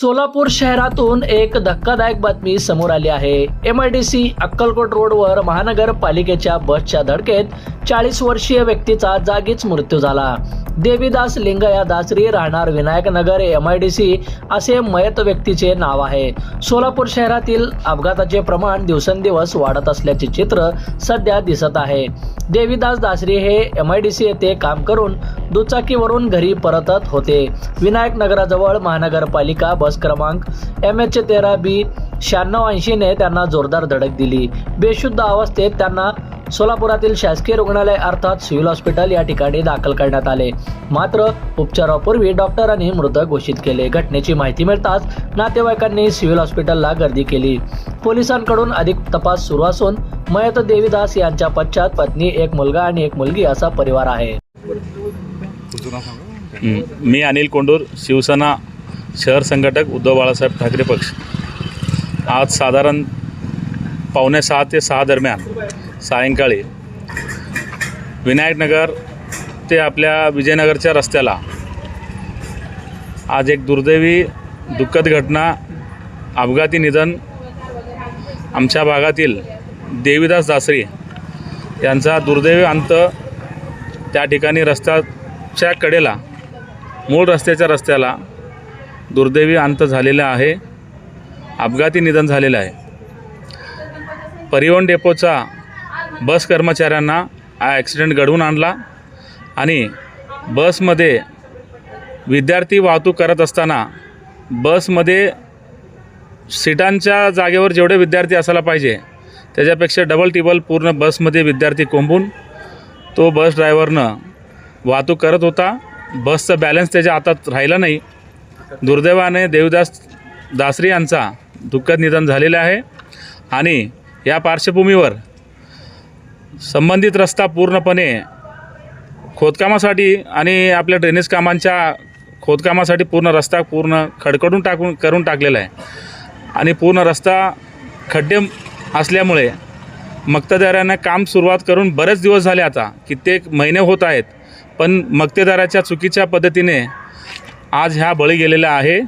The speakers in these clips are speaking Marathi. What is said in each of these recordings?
सोलापूर शहरातून एक धक्कादायक बातमी समोर आली आहे. M I D C Akkalkot रोडवर महानगरपालिकेच्या बसच्या धडकेत चाळीस वर्षीय व्यक्तीचा जागीच मृत्यू झाला. देवीदास लिंगया दासरी राहणार Vinayaknagar M I D C असे मयत व्यक्तीचे नाव आहे. सोलापूर शहरातील अपघाताचे प्रमाण दिवसेंदिवस वाढत असल्याचे चित्र सध्या दिसत आहे. देवीदास दासरी हे एम आय डी सी येथे काम करून दुचाकीवरून घरी परतत होते. विनायक नगराजवळ महानगरपालिका बस क्रमांक एम एच तेरा बी शहाण्णव ऐंशीने त्यांना जोरदार धडक दिली. बेशुद्ध अवस्थेत त्यांना सोलापुरातील शासकीय रुग्णालय अर्थात सिव्हिल हॉस्पिटल या ठिकाणी दाखल करण्यात आले. मात्र उपचारापूर्वी डॉक्टरांनी मृत घोषित केले. घटनेची माहिती मिळताच नातेवाईकांनी सिव्हिल हॉस्पिटलला गर्दी केली. पोलिसांकडून अधिक तपास सुरू असून मयत देवीदास यांच्या पश्चात पत्नी एक मुलगा आणि एक मुलगी असा परिवार आहे. मी अनिल कोंडूर शिवसेना शहर संघटक उद्धव बाळासाहेब ठाकरे पक्ष. आज साधारण पावणे सहा ते सहा दरम्यान सायंकाळी विनायकनगर ते आपल्या विजयनगरच्या रस्त्याला आज एक दुर्दैवी दुःखद घटना अपघाती निधन आमच्या भागातील देवीदास दासरी यांचा दुर्दैवी अंत त्या ठिकाणी रस्त्याच्या कडेला मूळ रस्त्याच्या रस्त्याला दुर्दैवी अंत झालेला आहे. अपघाती निधन झालेलं आहे. परिवहन डेपोचा बस कर्मचाऱ्यांना हा ॲक्सिडेंट घडवून आणला आणि बसमध्ये विद्यार्थी वाहतूक करत असताना बसमध्ये सीटांच्या जागेवर जेवढे विद्यार्थी असायला पाहिजे त्याच्यापेक्षा डबल टिबल पूर्ण बसमध्ये विद्यार्थी कोंबून तो बस ड्रायव्हरनं वाहतूक करत होता. बसचा बॅलन्स त्याच्या हातात राहिला नाही. दुर्दैवाने देवदास दासरी यांचा दुःखद निधन झालेलं आहे आणि या पार्श्वभूमीवर संबंधित रस्ता पूर्णपणे खोदकामासाठी आणि आपल्या ड्रेनेज कामांच्या खोदकामासाठी पूर्ण रस्ता पूर्ण खडकडून टाकून करून टाकलेला आहे. आणि पूर्ण रस्ता खड्डे असल्यामुळे मक्तेदारांना काम सुरुवात करून बरेच दिवस झाले आता कित्येक महिने होत आहेत पण मक्तेदाराच्या चुकीच्या पद्धतीने आज ह्या बळी गेलेल्या आहे.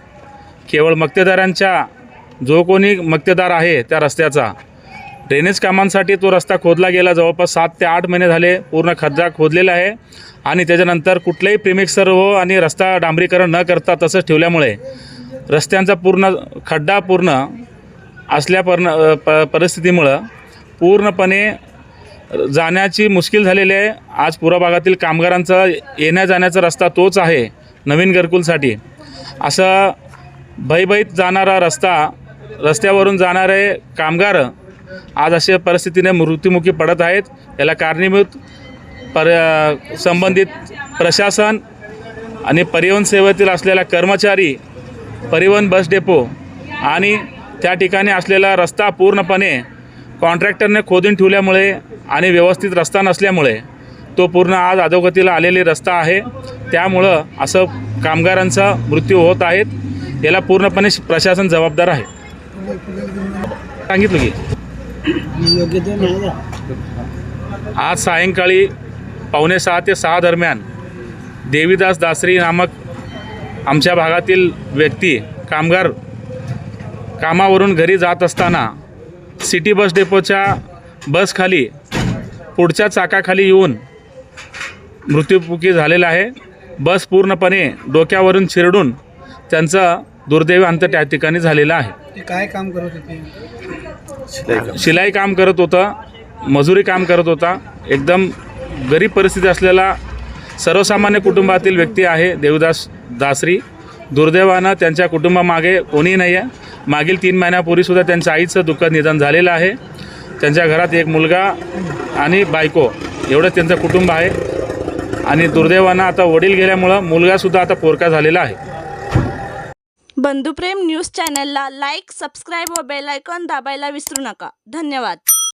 केवळ मक्तेदारांच्या जो कोणी मक्तेदार आहे त्या रस्त्याचा. ड्रेनेज कामांसाठी तो रस्ता खोदला गेला. जवळपास सात ते आठ महिने झाले पूर्ण खड्डा खोदलेला आहे. आणि त्याच्यानंतर कुठल्याही प्रेमिक्सर हो आणि रस्ता डांबरीकरण न करता तसंच ठेवल्यामुळे रस्त्यांचा पूर्ण खड्डा पूर्ण असल्या पर्ण प परिस्थितीमुळं पूर्णपणे जाण्याची मुश्किल झालेली आहे. आज पुरा भागातील कामगारांचा येण्या जाण्याचा रस्ता तोच आहे. नवीन घरकुलसाठी. असं भयभीत जाणारा रस्ता रस्त्यावरून जाणारे कामगार आज अशा परिस्थितीने मृत्युमुखी पडत आहेत. याला कारणीभूत पर संबंधित प्रशासन आणि परिवहन सेवेतील असलेला कर्मचारी परिवहन बस डेपो आणि त्या ठिकाणी असलेला रस्ता पूर्णपणे कॉन्ट्रॅक्टरने खोदून ठेवल्यामुळे आणि व्यवस्थित रस्ता नसल्यामुळे तो पूर्ण आज अधोगतीला आलेली रस्ता आहे. त्यामुळं असं कामगारांचा मृत्यू होत आहेत. याला पूर्णपणे प्रशासन जबाबदार आहे. सांगितलं की. आज सायंकाळी पावणे सहा ते सहा दरम्यान देवीदास दासरी नामक आमच्या भागातील व्यक्ती कामगार कामावरून घरी जात असताना सिटी बस डेपोच्या बसखाली पुढच्या चाकाखाली येऊन मृत्युमुखी झालेला आहे. बस पूर्णपणे डोक्यावरून चिरडून त्यांचा दुर्दैवी अंत त्या ठिकाणी झालेला आहे. ते काय काम करत होते? शिलाई काम. करत होता मजुरी काम करत होता. एकदम गरीब परिस्थिती असलेला सर्वसामान्य कुटुंबातील व्यक्ती आहे देवदास दासरी. दुर्दैवानं त्यांच्या कुटुंबामागे कोणी नाही आहे मागील तीन महिन्यापूर्वीसुद्धा त्यांच्या आईचं दुःखद निधन झालेलं आहे. त्यांच्या घरात एक मुलगा आणि बायको. एवढं त्यांचं कुटुंब आहे. आणि दुर्दैवानं आता वडील गेल्यामुळं मुलगासुद्धा आता पोरका झालेला आहे. बंधुप्रेम न्यूज चॅनलला लाईक सबस्क्राईब व बेलायकॉन दाबायला विसरू नका. धन्यवाद.